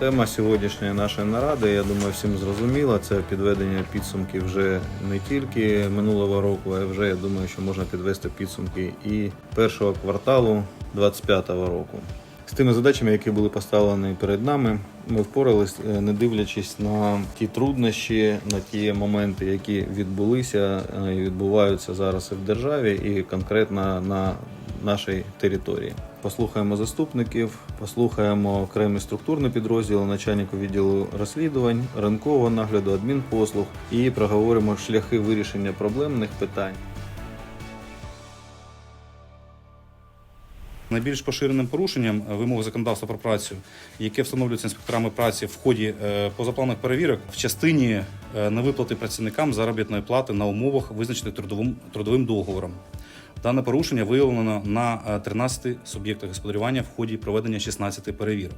Тема сьогоднішньої нашої наради, я думаю, всім зрозуміла. Це підведення підсумків вже не тільки минулого року, а вже я думаю, що можна підвести підсумки і першого кварталу 2025 року. З тими задачами, які були поставлені перед нами, ми впорались, е, не дивлячись на ті труднощі, на ті моменти, які відбулися е, і відбуваються зараз і в державі, і конкретно на нашій території. Послухаємо заступників, послухаємо окремі структурні підрозділи, начальнику відділу розслідувань, ринкового нагляду, адмінпослуг і проговоримо шляхи вирішення проблемних питань. Найбільш поширеним порушенням вимог законодавства про працю, яке встановлюється інспекторами праці в ході е, позапланових перевірок, в частині е, невиплати працівникам заробітної плати на умовах, визначених трудовим трудовим договором. Дане порушення виявлено на е, 13 суб'єктах господарювання в ході проведення 16 перевірок.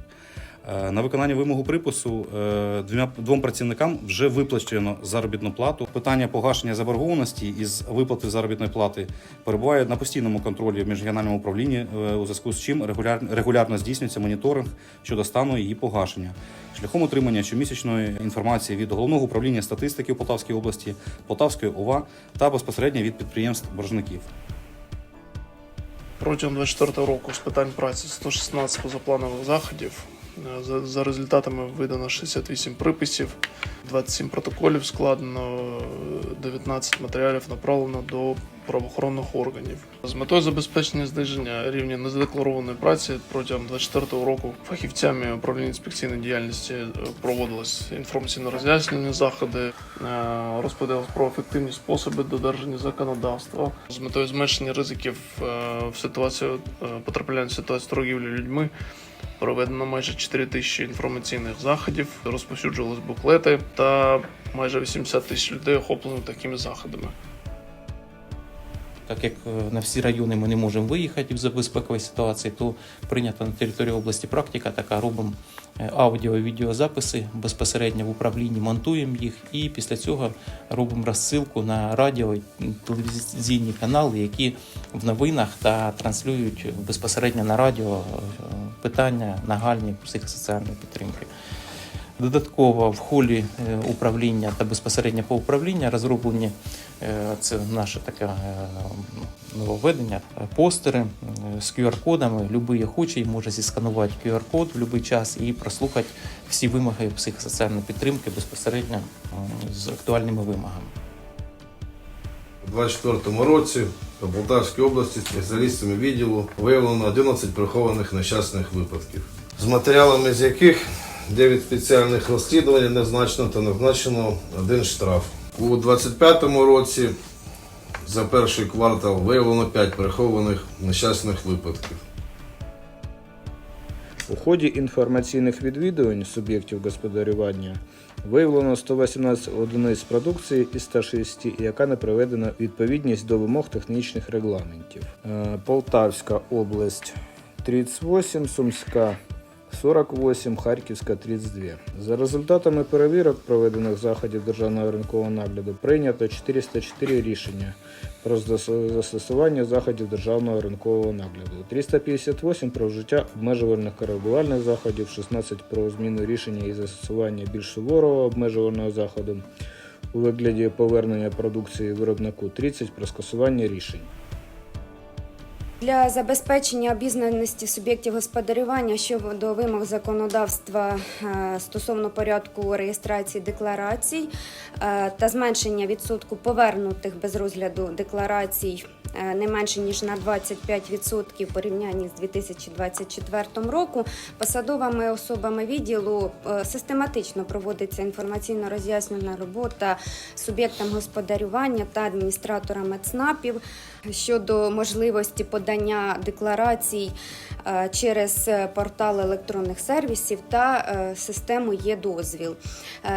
Е, На виконання вимогу припису е, двом працівникам вже виплачено заробітну плату. Питання погашення заборгованості із виплати заробітної плати перебуває на постійному контролі в міжрегіональному управлінні, е, у зв'язку з чим регуляр, регулярно здійснюється моніторинг щодо стану її погашення шляхом отримання щомісячної інформації від головного управління статистики у Полтавській області, Полтавської ОВА та безпосередньо від підприємств боржників. Протягом 24 року з питань праці 116 позапланових заходів. Е, За, за результатами видано 68 приписів, 27 протоколів складено, е, 19 матеріалів направлено до правоохоронних органів. З метою забезпечення зниження рівня незадекларованої праці протягом 24 року фахівцями управління інспекційної діяльності е, проводились інформаційно-роз'яснювальні заходи, е, про ефективні способи додержання законодавства з метою зменшення ризиків е, в ситуацію потрапляння в ситуацію торгівлі людьми. Проведено майже 4 тисячі інформаційних заходів, розповсюджувались буклети, та майже 80 тисяч людей охоплено такими заходами. Так як е, на всі райони ми не можемо виїхати в безпековій ситуації, то прийнята на території області практика така. Робимо е, аудіо і відеозаписи безпосередньо в управлінні, монтуємо їх і після цього робимо розсилку на радіо і телевізійні канали, які в новинах та транслюють безпосередньо на радіо е, питання нагальні психосоціальної підтримки. Додатково в холі е, управління та безпосередньо по управління розроблені е, це наше таке е, нововведення, постери з QR-кодами. Любий охочий може зісканувати QR-код в будь-який час і прослухати всі вимоги психосоціальної підтримки безпосередньо з актуальними вимогами. У 2024 році по Полтавській області спеціалістами відділу виявлено 11 прихованих нещасних випадків, з матеріалами з яких 9 спеціальних розслідувань назначено та назначено один штраф. У 2025 році за перший квартал виявлено 5 прихованих нещасних випадків. У ході інформаційних відвідувань суб'єктів господарювання виявлено 118 одиниць продукції із 106, яка не приведена відповідність до вимог технічних регламентів. Е, Полтавська область 38, Сумська 48, Харківська 32. За результатами перевірок проведених заходів державного ринкового нагляду прийнято 404 рішення про застосування заходів державного ринкового нагляду, 358 про вжиття обмежувальних коригувальних заходів, 16 про зміну рішення і застосування більш суворого обмежувального заходу у вигляді повернення продукції виробнику, 30 про скасування рішень. Для забезпечення обізнаності суб'єктів господарювання щодо вимог законодавства е, стосовно порядку реєстрації декларацій е, та зменшення відсотку повернутих без розгляду декларацій е, не менше ніж на 25% в порівнянні з 2024 року, посадовими особами відділу систематично проводиться інформаційно-роз'яснювальна робота суб'єктам господарювання та адміністраторами ЦНАПів щодо можливості подання декларацій е, через е, портал електронних сервісів та е, систему є-дозвіл.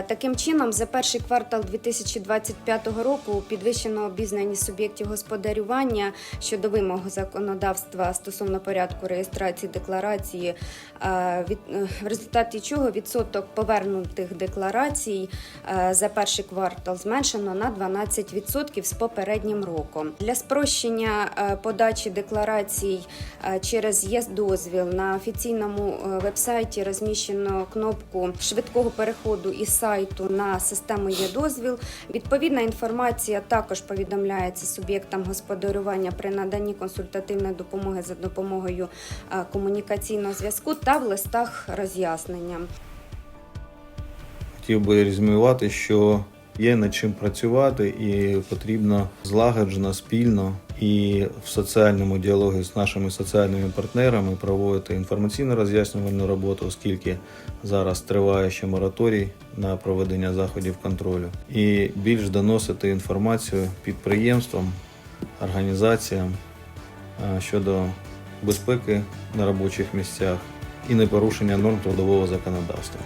Таким чином, за перший квартал 2025 року підвищено обізнаність суб'єктів господарювання щодо вимог законодавства стосовно порядку реєстрації декларації, в результаті чого відсоток повернутих декларацій за перший квартал зменшено на 12% з попереднім роком. Для спрощення подачі декларацій декларацій е, через ЄС-дозвіл на офіційному е, вебсайті розміщено кнопку швидкого переходу із сайту на систему ЄДозвіл. Відповідна інформація також повідомляється суб'єктам господарювання при наданні консультативної допомоги за допомогою е, комунікаційного зв'язку та в листах роз'яснення. Хотів би резюмувати, що є над чим працювати, і потрібно злагоджено, спільно і в соціальному діалозі з нашими соціальними партнерами проводити інформаційно роз'яснювальну роботу, оскільки зараз триває ще мораторій на проведення заходів контролю, і більш доносити інформацію підприємствам, організаціям щодо безпеки на робочих місцях і непорушення норм трудового законодавства.